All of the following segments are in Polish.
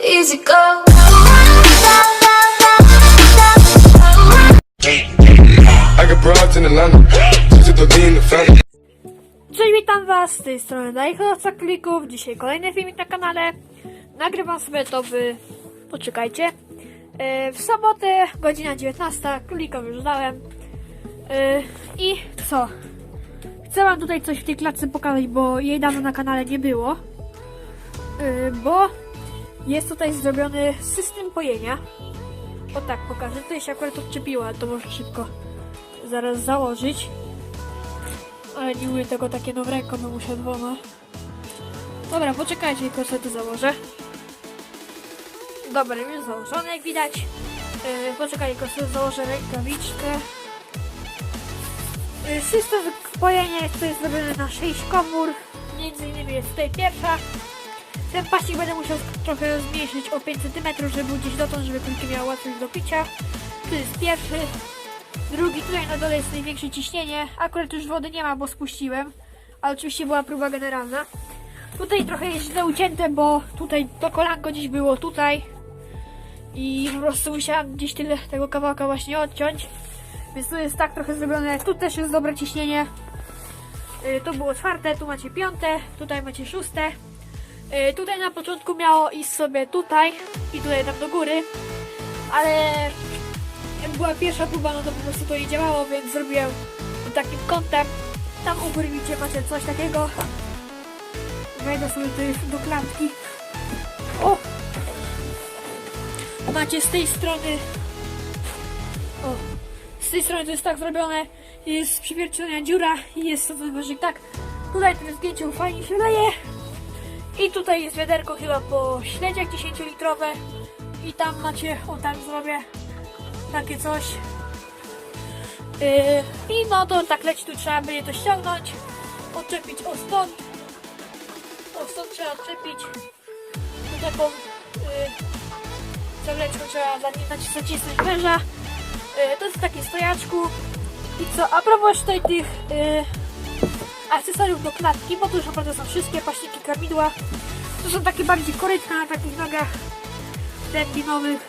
Easy go. I got broads in Atlanta. Just to be in the family. Cześć, witam was, z tej strony Dajchodowca Klików, dzisiaj kolejny filmik na kanale. Nagrywam sobie to w... poczekajcie. e, W sobotę, godzina 19, klikom już dałem. E, I co? Chcę wam tutaj coś w tej klatce pokazać, bo jej dawno na kanale nie było. E, Bo jest tutaj zrobiony system pojenia. O tak, pokażę. Tutaj się akurat odczepiło, ale to może szybko zaraz założyć. Ale nie umiem tego takie no ręką, bym musiał dwoma. Dobra, poczekajcie, tylko sobie to założę. Dobra, już założony, jak widać. Yy, poczekajcie, tylko sobie założę rękawiczkę. Yy, system pojenia jest tutaj zrobiony na 6 komór. Między innymi jest tutaj pierwsza. Ten paścik będę musiał trochę zmniejszyć o 5 cm, żeby był gdzieś dotąd, żeby kulki miały łatwość do picia. To jest pierwszy. Drugi tutaj na dole jest największe ciśnienie. Akurat już wody nie ma, bo spuściłem. Ale oczywiście była próba generalna. Tutaj trochę jest źle ucięte, bo tutaj to kolanko gdzieś było tutaj. I po prostu musiałam gdzieś tyle tego kawałka właśnie odciąć. Więc tu jest tak trochę zrobione. Tu też jest dobre ciśnienie. Yy, to było czwarte, tu macie piąte, tutaj macie szóste. Yy, tutaj na początku miało iść sobie tutaj i tutaj tam do góry. Ale jak była pierwsza próba, no to po prostu to nie działało, więc zrobiłem takim kątem. Tam u góry widzicie, macie coś takiego. Wejdę sobie tutaj do klatki. O! Macie z tej strony... O! Z tej strony to jest tak zrobione. Jest przywiercona dziura i jest to wyważyk tak. Tutaj to zdjęcie fajnie się leje. Tutaj jest wiaderko chyba po śledziach 10-litrowe. I tam macie, o tam zrobię takie coś. Yy, I no to tak leci, tu trzeba będzie to ściągnąć, odczepić o stąd. O stąd trzeba odczepić. Tu taką yy, zawleczką trzeba zacisnąć, węża. Yy, to jest w takim stojaczku. I co, a propos tutaj tych yy, akcesoriów do klatki, bo to już naprawdę są wszystkie paśniki karmidła. To są takie bardziej korytka na takich nogach dębinowych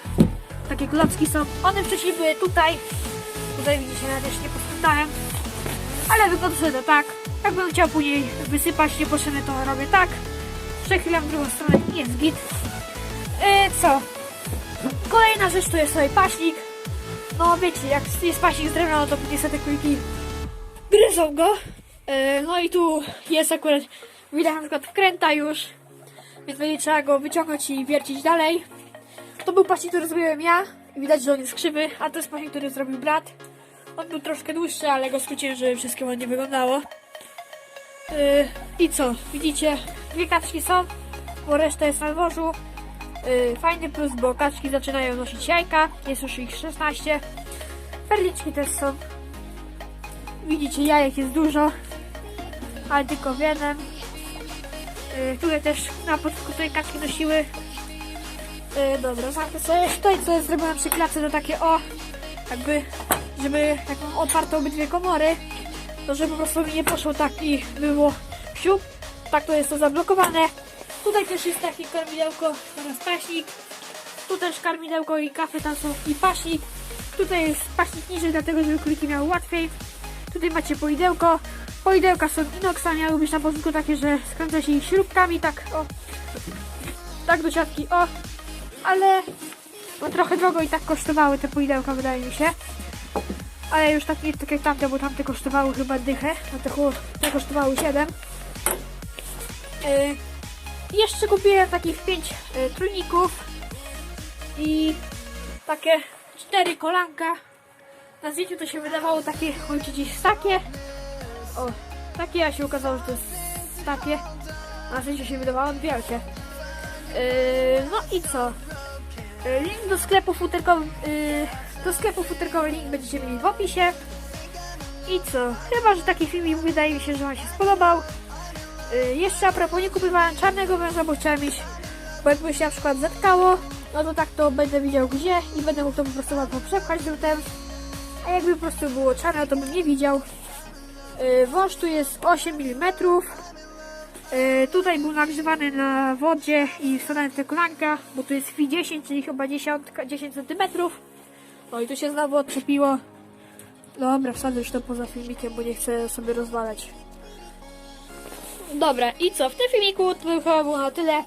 takie klocki są. One wcześniej były tutaj. Tutaj widzicie, ja też nie posprzątałem. Ale wygląda to tak. Jakbym chciał później wysypać niepotrzebne, to robię tak. Przechylam w drugą stronę i jest git. Yy, co? Kolejna rzecz to jest sobie paśnik. No wiecie, jak jest paśnik z drewna, no to niestety kulki gryzą go. Yy, no i tu jest akurat, widać na przykład wkręta już. Więc będzie trzeba go wyciągnąć i wiercić dalej. To był paśnik, który zrobiłem ja. Widać, że on jest krzywy, a to jest paśnik, który zrobił brat. On był troszkę dłuższy, ale go skróciłem, żeby wszystkie ładnie wyglądało. Yy, I co? Widzicie, dwie kaczki są, bo reszta jest na dworzu. Yy, fajny plus, bo kaczki zaczynają nosić jajka. Jest już ich 16. Perliczki też są. Widzicie, jajek jest dużo, ale tylko w jednym. Yy, tutaj też na początku tutaj kaczki nosiły Yy, dobra, zamknę sobie tutaj, co jest zrobione przy klatce, to takie o, jakby, żeby, jak mam otwarte obydwie komory, to żeby po prostu mi nie poszło tak i było siup, tak to jest to zablokowane. Tutaj też jest takie karmidełko oraz paśnik, tu też karmidełko i kafy, tam są i paśnik, tutaj jest paśnik niżej, dlatego żeby króliki miały łatwiej. Tutaj macie poidełko, poidełka są inoxa, miały być na początku takie, że skręca się ich śrubkami, tak o, tak do siatki, o, ale bo trochę drogo i tak kosztowały te pudełka, wydaje mi się. Ale już tak nie tak jak tamte, bo tamte kosztowały chyba dychę, a te, te kosztowały 7. Yy, jeszcze kupiłem takich 5 yy, trójników i takie 4 kolanka. Na zdjęciu to się wydawało takie, gdzieś takie. O, takie, a się okazało, że to jest takie. Na zdjęciu się wydawało wielkie. Yy, no i co? Yy, Link do sklepu futerkowy, yy, do sklepu futerkowy link będziecie mieli w opisie. I co? Chyba, że taki filmik wydaje mi się, że Wam się spodobał. Yy, jeszcze a propos, nie kupowałem czarnego węża, bo chciałem mieć, bo jakby się na przykład zatkało, no to tak to będę widział gdzie i będę mógł to po prostu łatwo przepchać drutem. A jakby po prostu było czarne, to bym nie widział. Yy, wąż tu jest 8 mm. Yy, tutaj był nagrzewany na wodzie i wstałem w te kolanka, bo tu jest fi 10, czyli chyba 10, 10 cm. No i tu się znowu odczepiło. Dobra, wsadzę już to poza filmikiem, bo nie chcę sobie rozwalać. Dobra, i co? W tym filmiku to chyba było na tyle.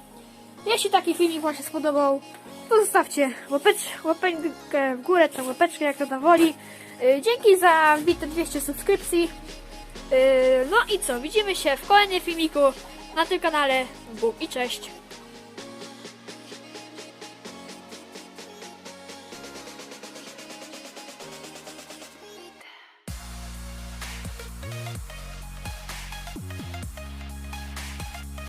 Jeśli taki filmik Wam się spodobał, to zostawcie łapecz, łapeczkę w górę, tam łapeczkę, jak to tam woli. Yy, dzięki za wbite 200 subskrypcji. Yy, no i co? Widzimy się w kolejnym filmiku na tym kanale. Bóg i cześć.